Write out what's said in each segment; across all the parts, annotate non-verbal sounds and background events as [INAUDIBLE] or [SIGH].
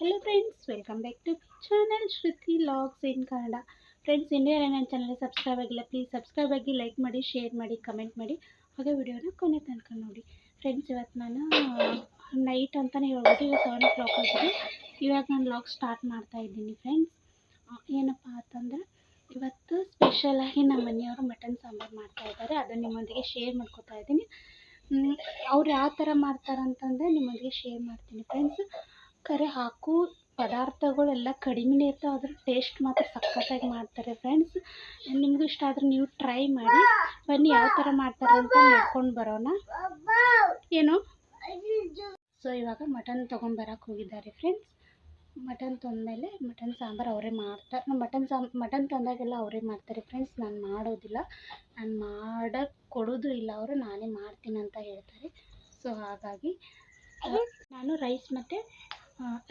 Hello friends welcome back to channel Shruti logs in Kannada friends ಇನ್ನೂ ನನ್ನ channel subscribe ಆಗಿಲ್ಲ please subscribe ಆಗಿ like ಮಾಡಿ share ಮಾಡಿ ಕಮೆಂಟ್ ಮಾಡಿ. ಹಾಗೆ ವಿಡಿಯೋನ ಕೊನೆ ತನಕ ನೋಡಿ. ಫ್ರೆಂಡ್ಸ್ ಇವತ್ತು ನಾನು ನೈಟ್ ಅಂತಲೇ ಹೇಳ್ಬೋದು ಈಗ ಸೆವೆನ್ ಓ ಕ್ಲಾಕ್ ಆಗಿದೆ. ಇವಾಗ ನಾನು ಲಾಗ್ ಸ್ಟಾರ್ಟ್ ಮಾಡ್ತಾ ಇದ್ದೀನಿ ಫ್ರೆಂಡ್ಸ್ ಏನಪ್ಪ ಅಂತಂದ್ರೆ, ಇವತ್ತು ಸ್ಪೆಷಲಾಗಿ ನಮ್ಮ ಮನೆಯವರು ಮಟನ್ ಸಾಂಬಾರು ಮಾಡ್ತಾ ಇದ್ದಾರೆ. ಅದನ್ನು ನಿಮ್ಮೊಂದಿಗೆ ಶೇರ್ ಮಾಡ್ಕೋತಾ ಇದ್ದೀನಿ. ಅವ್ರು ಯಾವ ಥರ ಮಾಡ್ತಾರೆ ಅಂತಂದರೆ ನಿಮ್ಮೊಂದಿಗೆ ಶೇರ್ ಮಾಡ್ತೀನಿ ಫ್ರೆಂಡ್ಸ್ ಕರೆ ಹಾಕು ಪದಾರ್ಥಗಳೆಲ್ಲ ಕಡಿಮೆನೇ ಇರ್ತಾವೆ ಅದ್ರ ಟೇಸ್ಟ್ ಮಾತ್ರ ಸಖತ್ತಾಗಿ ಮಾಡ್ತಾರೆ ಫ್ರೆಂಡ್ಸ್ ನಿಮಗೂ ಇಷ್ಟ ಆದರೆ ನೀವು ಟ್ರೈ ಮಾಡಿ. ಬನ್ನಿ, ಯಾವ ಥರ ಮಾಡ್ತಾರೆ ಅಂತ ನೋಡ್ಕೊಂಡು ಬರೋಣ. ಏನು? ಸೊ ಇವಾಗ ಮಟನ್ ತೊಗೊಂಬರಕ್ಕೆ ಹೋಗಿದ್ದಾರೆ ಫ್ರೆಂಡ್ಸ್ ಮಟನ್ ತಂದಮೇಲೆ ಮಟನ್ ಸಾಂಬಾರು ಅವರೇ ಮಾಡ್ತಾರೆ. ಮಟನ್ ಸಾಂಬ್ ಮಟನ್ ತಂದಾಗೆಲ್ಲ ಅವರೇ ಮಾಡ್ತಾರೆ ಫ್ರೆಂಡ್ಸ್ ನಾನು ಮಾಡೋದಿಲ್ಲ. ನಾನು ಮಾಡೋಕ್ಕೆ ಕೊಡೋದು ಇಲ್ಲ ಅವರು, ನಾನೇ ಮಾಡ್ತೀನಿ ಅಂತ ಹೇಳ್ತಾರೆ. ಸೊ ಹಾಗಾಗಿ ನಾನು ರೈಸ್ ಮತ್ತು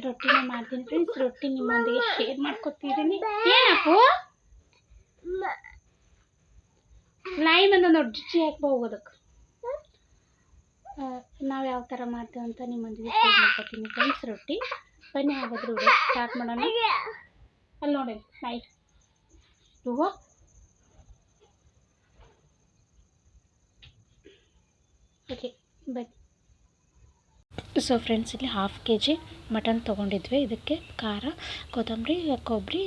ರೊಟ್ಟಿನ ಮಾಡ್ತೀನಿ ಫ್ರೆಂಡ್ಸ್ ರೊಟ್ಟಿ ನಿಮ್ಮೊಂದಿಗೆ ಶೇರ್ ಮಾಡ್ಕೊತಿದ್ದೀನಿ ಏನಪ್ಪು? ನಾಯಿ ಬಂದ ನೋಡಿ ರುಚಿ ಹಾಕಿ ಹೋಗೋದಕ್ಕೆ. ನಾವು ಯಾವ ಥರ ಮಾಡ್ತೇವೆ ಅಂತ ನಿಮ್ಮೊಂದಿಗೆ ಶೇರ್ ಮಾಡ್ಕೊತೀನಿ ಫ್ರೆಂಡ್ಸ್ ರೊಟ್ಟಿ, ಬನ್ನಿ ಹಾಗಾದ್ರೆ ಸ್ಟಾರ್ಟ್ ಮಾಡೋಣ. ಅಲ್ಲಿ ನೋಡಿ, ನಾಯಿ. ಹೂವು ಓಕೆ ಬನ್ನಿ. ಸೊ ಫ್ರೆಂಡ್ಸ್ ಇಲ್ಲಿ ಹಾಫ್ ಕೆ ಜಿ ಮಟನ್ ತೊಗೊಂಡಿದ್ವಿ. ಇದಕ್ಕೆ ಖಾರ, ಕೊತ್ತಂಬರಿ, ಕೊಬ್ಬರಿ,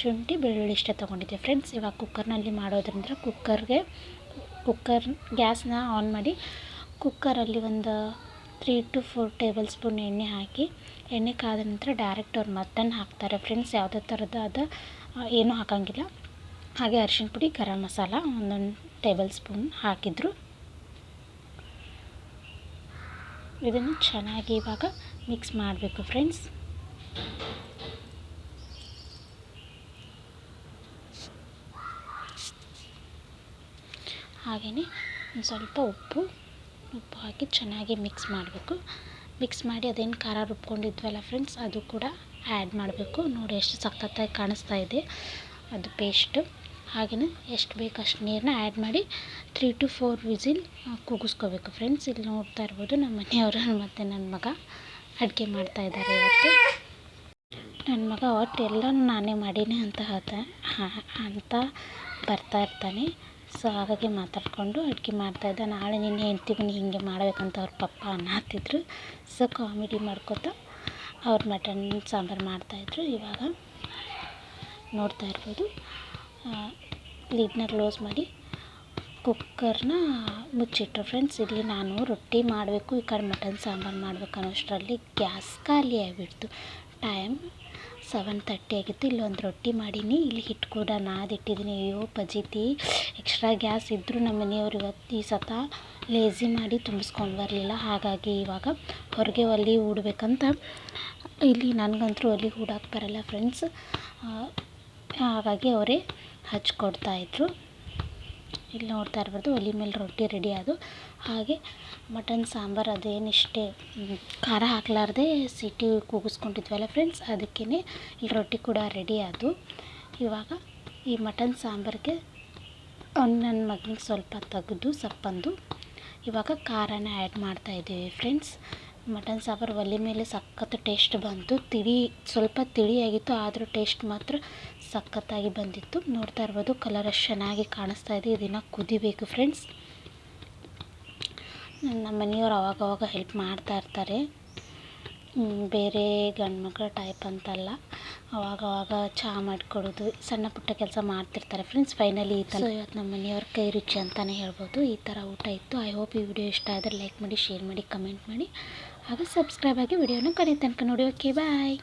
ಶುಂಠಿ, ಬೆಳ್ಳುಳ್ಳಿ ಇಷ್ಟೇ ತೊಗೊಂಡಿದ್ವಿ. ಫ್ರೆಂಡ್ಸ್ ಇವಾಗ ಕುಕ್ಕರ್ನಲ್ಲಿ ಮಾಡೋದ್ರಿಂದ ಕುಕ್ಕರ್ಗೆ ಕುಕ್ಕರ್ ಗ್ಯಾಸ್ನ ಆನ್ ಮಾಡಿ ಕುಕ್ಕರಲ್ಲಿ ಒಂದು three to four table spoon ಎಣ್ಣೆ ಹಾಕಿ, ಎಣ್ಣೆ ಕಾದ ನಂತರ ಡೈರೆಕ್ಟ್ ಅವ್ರು ಮಟನ್ ಹಾಕ್ತಾರೆ. ಫ್ರೆಂಡ್ಸ್ ಯಾವುದೇ ಥರದಾದ ಏನೂ ಹಾಕೋಂಗಿಲ್ಲ. ಹಾಗೆ ಅರಿಶಿಣ ಪುಡಿ, ಗರಂ ಮಸಾಲ ಒಂದೊಂದು ಟೇಬಲ್ ಸ್ಪೂನ್ ಹಾಕಿದ್ರು. ಇದನ್ನು ಚೆನ್ನಾಗಿ ಇವಾಗ ಮಿಕ್ಸ್ ಮಾಡಬೇಕು ಫ್ರೆಂಡ್ಸ್ ಹಾಗೆಯೇ ಒಂದು ಸ್ವಲ್ಪ ಉಪ್ಪು ಉಪ್ಪು ಹಾಕಿ ಚೆನ್ನಾಗಿ ಮಿಕ್ಸ್ ಮಾಡಬೇಕು. ಮಿಕ್ಸ್ ಮಾಡಿ ಅದೇನು ಖಾರ ರುಬ್ಕೊಂಡಿದ್ವಲ್ಲ ಫ್ರೆಂಡ್ಸ್ ಅದು ಕೂಡ ಆ್ಯಡ್ ಮಾಡಬೇಕು. ನೋಡಿ ಎಷ್ಟು ಸಖತ್ತಾಗಿ ಕಾಣಿಸ್ತಾ ಇದೆ. ಅದು ಪೇಸ್ಟು ಹಾಗೆಯೇ ಎಷ್ಟು ಬೇಕು ಅಷ್ಟು ನೀರನ್ನ ಆ್ಯಡ್ ಮಾಡಿ ತ್ರೀ ಟು ಫೋರ್ ವಿಸಿಲ್ ಕೂಗಿಸ್ಕೋಬೇಕು ಫ್ರೆಂಡ್ಸ್ ಇಲ್ಲಿ ನೋಡ್ತಾ ಇರ್ಬೋದು ನಮ್ಮ ಮನೆಯವರು [LAUGHS] ಮತ್ತು ನನ್ನ ಮಗ ಅಡುಗೆ ಮಾಡ್ತಾ ಇದ್ದಾರೆ ಇವತ್ತು. ನನ್ನ ಮಗ ಒಟ್ಟು ಎಲ್ಲನೂ ನಾನೇ ಮಾಡೀನಿ ಅಂತ ಹೇಳ್ತಾ ಅಂತ ಬರ್ತಾ ಇರ್ತಾನೆ. ಸೊ ಹಾಗಾಗಿ ಮಾತಾಡಿಕೊಂಡು ಅಡುಗೆ ಮಾಡ್ತಾಯಿದ್ದ ನಾಳೆ ನಿನ್ನ ಹೆಂಡ್ತಿಗೂ ಹೀಗೆ ಮಾಡಬೇಕಂತ ಅವ್ರ ಪಪ್ಪ ಅನ್ನತ್ತಿದ್ರು ಸೊ ಕಾಮಿಡಿ ಮಾಡ್ಕೊತಾ ಅವ್ರು ಮಟನ್ ಸಾಂಬಾರು ಮಾಡ್ತಾಯಿದ್ರು ಇವಾಗ ನೋಡ್ತಾ ಇರ್ಬೋದು. ಲಿಡ್ನ ಕ್ಲೋಸ್ ಮಾಡಿ ಕುಕ್ಕರ್ನ ಮುಚ್ಚಿಟ್ರು ಫ್ರೆಂಡ್ಸ್ ಇಲ್ಲಿ ನಾನು ರೊಟ್ಟಿ ಮಾಡಬೇಕು, ಈ ಕಡೆ ಮಟನ್ ಸಾಂಬಾರು ಮಾಡಬೇಕು ಅನ್ನೋಷ್ಟರಲ್ಲಿ ಗ್ಯಾಸ್ ಖಾಲಿ ಆಗಿಬಿಡ್ತು. ಟೈಮ್ ಸೆವೆನ್ ತರ್ಟಿ ಆಗಿತ್ತು ಇಲ್ಲೊಂದು ರೊಟ್ಟಿ ಮಾಡೀನಿ. ಇಲ್ಲಿ ಹಿಟ್ಟು ಕೂಡ ನಾದಿಟ್ಟಿದ್ದೀನಿ ಅಯ್ಯೋ, ಪಜಿತಿ. ಎಕ್ಸ್ಟ್ರಾ ಗ್ಯಾಸ್ ಇದ್ದರೂ ನಮ್ಮ ಮನೆಯವ್ರು ಇವತ್ತು ಈ ಸತ ಲೇಝಿ ಮಾಡಿ ತುಂಬಿಸ್ಕೊಂಡು ಬರಲಿಲ್ಲ. ಹಾಗಾಗಿ ಇವಾಗ ಹೊರಗೆ ಒಲೆ ಹೂಡ್ಬೇಕಂತ ಇಲ್ಲಿ ನನಗಂತೂ ಒಲೆ ಹೂಡಕ್ಕೆ ಬರಲ್ಲ ಫ್ರೆಂಡ್ಸ್ ಹಾಗಾಗಿ ಅವರೇ ಹಚ್ಕೊಡ್ತಾಯಿದ್ರು ಇಲ್ಲಿ ನೋಡ್ತಾ ಇರ್ಬೋದು, ಒಲೆ ಮೇಲೆ ರೊಟ್ಟಿ ರೆಡಿ ಅದು. ಹಾಗೆ ಮಟನ್, ಸಾಂಬಾರು ಅದೇನಿಷ್ಟೇ ಖಾರ ಹಾಕ್ಲಾರ್ದೆ ಸಿಟಿ ಕೂಗಿಸ್ಕೊಂಡಿದ್ವಲ್ಲ ಫ್ರೆಂಡ್ಸ್ ಅದಕ್ಕೇ ಇಲ್ಲಿ ರೊಟ್ಟಿ ಕೂಡ ರೆಡಿ ಆದವು ಇವಾಗ ಈ ಮಟನ್, ಸಾಂಬಾರಿಗೆ ನನ್ನ ಮಗನಿಗೆ ಸ್ವಲ್ಪ ತೆಗೆದು, ಸಪ್ಪಂದು ಇವಾಗ ಖಾರನ ಆ್ಯಡ್ ಮಾಡ್ತಾಯಿದ್ದೀವಿ ಫ್ರೆಂಡ್ಸ್ ಮಟನ್ ಸಾಂಬಾರು ಒಲೆ ಮೇಲೆ ಸಖತ್ತು ಟೇಸ್ಟ್ ಬಂತು. ತಿಳಿ, ಸ್ವಲ್ಪ ತಿಳಿಯಾಗಿತ್ತು, ಆದರೂ ಟೇಸ್ಟ್ ಮಾತ್ರ ಸಖತ್ತಾಗಿ ಬಂದಿತ್ತು. ನೋಡ್ತಾ ಇರ್ಬೋದು, ಕಲರ್ ಅಷ್ಟು ಚೆನ್ನಾಗಿ ಕಾಣಿಸ್ತಾ ಇದೆ. ಇದನ್ನು ಕುದಿಬೇಕು ಫ್ರೆಂಡ್ಸ್. ನಮ್ಮ ಮನೆಯವ್ರು ಅವಾಗವಾಗ ಹೆಲ್ಪ್ ಮಾಡ್ತಾ ಇರ್ತಾರೆ. ಬೇರೆ ಗಂಡು ಟೈಪ್ ಅಂತಲ್ಲ. ಅವಾಗವಾಗ ಚಹಾ ಮಾಡಿಕೊಡೋದು, ಸಣ್ಣ ಪುಟ್ಟ ಕೆಲಸ ಮಾಡ್ತಿರ್ತಾರೆ ಫ್ರೆಂಡ್ಸ್. ಫೈನಲಿ ಈ ಥರ ಇವತ್ತು ನಮ್ಮ ಮನೆಯವ್ರ ಕೈ ರುಚಿ ಅಂತಲೇ ಹೇಳ್ಬೋದು. ಈ ಥರ ಊಟ ಇತ್ತು. ಐ ಹೋಪ್ ಈ ವಿಡಿಯೋ ಇಷ್ಟ ಆದರೆ ಲೈಕ್ ಮಾಡಿ ಶೇರ್ ಮಾಡಿ ಕಮೆಂಟ್ ಮಾಡಿ. ಹಾಗೆ ಸಬ್ಸ್ಕ್ರೈಬ್ ಆಗಿ ವಿಡಿಯೋನ ಕಡೆ ತನಕ ನೋಡಿ ಓಕೆ ಬಾಯ್